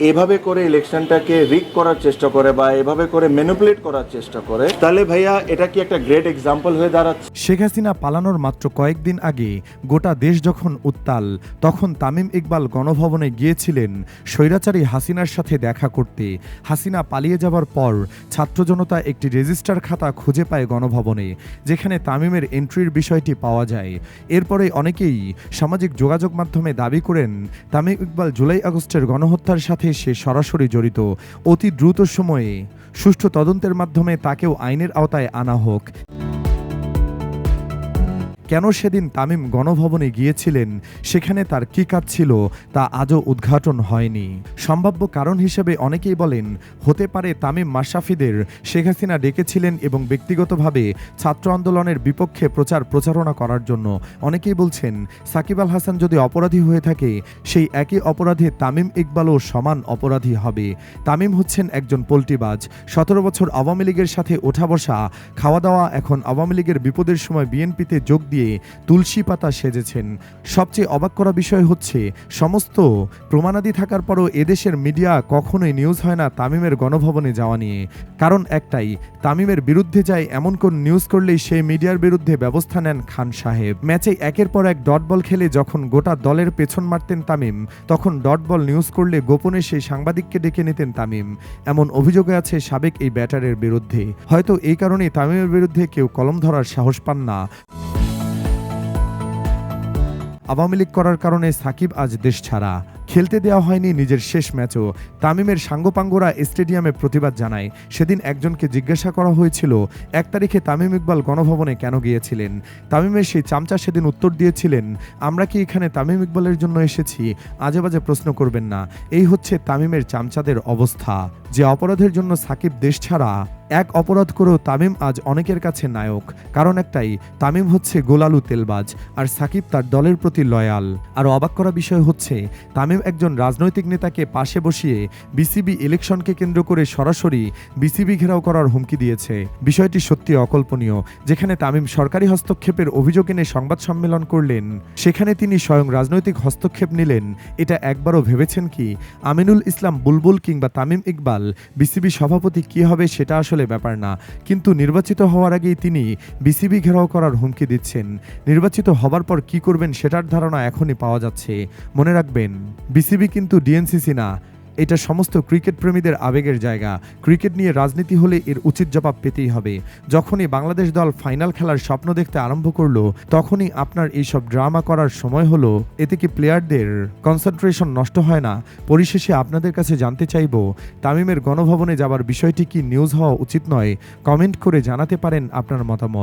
এভাবে করে ইলেকশনটাকে রিক করার চেষ্টা করে বা এভাবে করে ম্যানিপুলেট করার চেষ্টা করে, তাহলে ভাইয়া এটা কি একটা গ্রেট এক্সাম্পল হয়ে দাঁড়াচ্ছে? শেখ হাসিনা পালানোর মাত্র কয়েকদিন আগে গোটা দেশ যখন উত্তাল, তখন তামিম ইকবাল গণভবনে গিয়েছিলেন স্বৈরাচারী হাসিনার সাথে দেখা করতে। হাসিনা পালিয়ে যাবার পর ছাত্র জনতা একটি রেজিস্টার খাতা খুঁজে পায় গণভবনে, যেখানে তামিমের এন্ট্রির বিষয়টি পাওয়া যায়। এরপরে অনেকেই সামাজিক যোগাযোগ মাধ্যমে দাবি করেন, তামিম ইকবাল জুলাই আগস্টের গণহত্যার সাথে সে সরাসরি জড়িত। অতি দ্রুত সময়ে সুষ্ঠু তদন্তের মাধ্যমে তাকেও আইনের আওতায় আনা হোক। কেন সেদিন তামিম গণভবনে গিয়েছিলেন? সেখানে তার কী কাজ ছিল? তা আজও উদ্ঘাটন হয়নি। সম্ভাব্য কারণ হিসেবে অনেকেই বলেন, হতে পারে তামিম মাশরাফিদের শেখ হাসিনা ডেকেছিলেন এবং ব্যক্তিগতভাবে ছাত্র আন্দোলনের বিপক্ষে প্রচার প্রচারণা করার জন্য। অনেকেই বলছেন, সাকিব আল হাসান যদি অপরাধী হয়ে থাকে, সেই একই অপরাধে তামিম ইকবালও সমান অপরাধী হবে। তামিম হচ্ছেন একজন পোল্টিবাজ সতেরো বছর আওয়ামী লীগের সাথে ওঠা বসা খাওয়া দাওয়া এখন আওয়ামী লীগের বিপদের সময় বিএনপিতে যোগ দিয়ে তুলসী পাতা সেজেছেন। সবচেয়ে অবাক করা বিষয় হচ্ছে, সমস্ত প্রমাণাদি থাকার পরও এদেশের মিডিয়া কখনোই নিউজ হয় না তামিমের গণভবনে যাওয়া নিয়ে। কারণ একটাই, তামিমের বিরুদ্ধে যায় এমন কোন নিউজ করলেই সেই মিডিয়ার বিরুদ্ধে ব্যবস্থা নেন খান সাহেব। ম্যাচে একের পর এক ডট বল খেলে যখন গোটা দলের পেছন মারতেন তামিম, তখন ডট বল নিউজ করলে গোপনে সেই সাংবাদিককে ডেকে নিতেন তামিম। এমন অভিযোগে আছে সাবেক এই ব্যাটারের বিরুদ্ধে। হয়তো এই কারণেই তামিমের বিরুদ্ধে কেউ কলম ধরার সাহস পান না। আওয়ামী লীগ করার কারণে সাকিব আজ দেশ ছাড়া। খেলতে দেওয়া হয়নি নিজের শেষ ম্যাচও। তামিমের সাঙ্গপাঙ্গরা স্টেডিয়ামে প্রতিবাদ জানায়। সেদিন একজনকে জিজ্ঞাসা করা হয়েছিল, এক তারিখে তামিম ইকবাল গণভবনে কেন গিয়েছিলেন? তামিমের সেই চামচা সেদিন উত্তর দিয়েছিলেন, আমরা কি এখানে তামিম ইকবালের জন্য এসেছি? আজে বাজে প্রশ্ন করবেন না। এই হচ্ছে তামিমের চামচাদের অবস্থা। যে অপরাধের জন্য সাকিব দেশ ছাড়া এক অপরাধ করেও তামিম আজ অনেকের কাছে নায়ক। কারণ একটাই, তামিম হচ্ছে গোলালু তেলবাজ আর সাকিব তার দলের প্রতি লয়াল। আর অবাক করা বিষয় হচ্ছে, তামিম একজন রাজনৈতিক নেতাকে পাশে বসিয়ে বিসিবি ইলেকশনকে কেন্দ্র করে সরাসরি বিসিবি ঘেরাও করার হুমকি দিয়েছে। বিষয়টি সত্যি অকল্পনীয়, যেখানে তামিম সরকারি হস্তক্ষেপের অভিযোগ এনে সংবাদ সম্মেলন করলেন, সেখানে তিনি স্বয়ং রাজনৈতিক হস্তক্ষেপ নিলেন। এটা একবারও ভেবেছেন কি? আমিনুল ইসলাম বুলবুল কিংবা তামিম ইকবাল বিসিবি সভাপতি কি হবে সেটা আসলে ব্যাপার না। কিন্তু নির্বাচিত হওয়ার আগেই তিনি বিসিবি ঘেরাও করার হুমকি দিচ্ছেন। নির্বাচিত হবার পর কি করবেন সেটার ধারণা এখনই পাওয়া যাচ্ছে। মনে রাখবেন, বিসিবি কিন্তু ডিএনসিসি না। এটা সমস্ত ক্রিকেট প্রেমীদের আবেগের জায়গা। ক্রিকেট নিয়ে রাজনীতি হলে এর উচিত জবাব পেতেই হবে। যখনই বাংলাদেশ দল ফাইনাল খেলার স্বপ্ন দেখতে আরম্ভ করল, তখনই আপনার এইসব ড্রামা করার সময় হলো। এতে কি প্লেয়ারদের কনসেন্ট্রেশন নষ্ট হয় না? পরিশেষে আপনাদের কাছে জানতে চাইব, তামিমের গণভবনে যাবার বিষয়টি কি নিউজ হওয়া উচিত নয়? কমেন্ট করে জানাতে পারেন আপনার মতামত।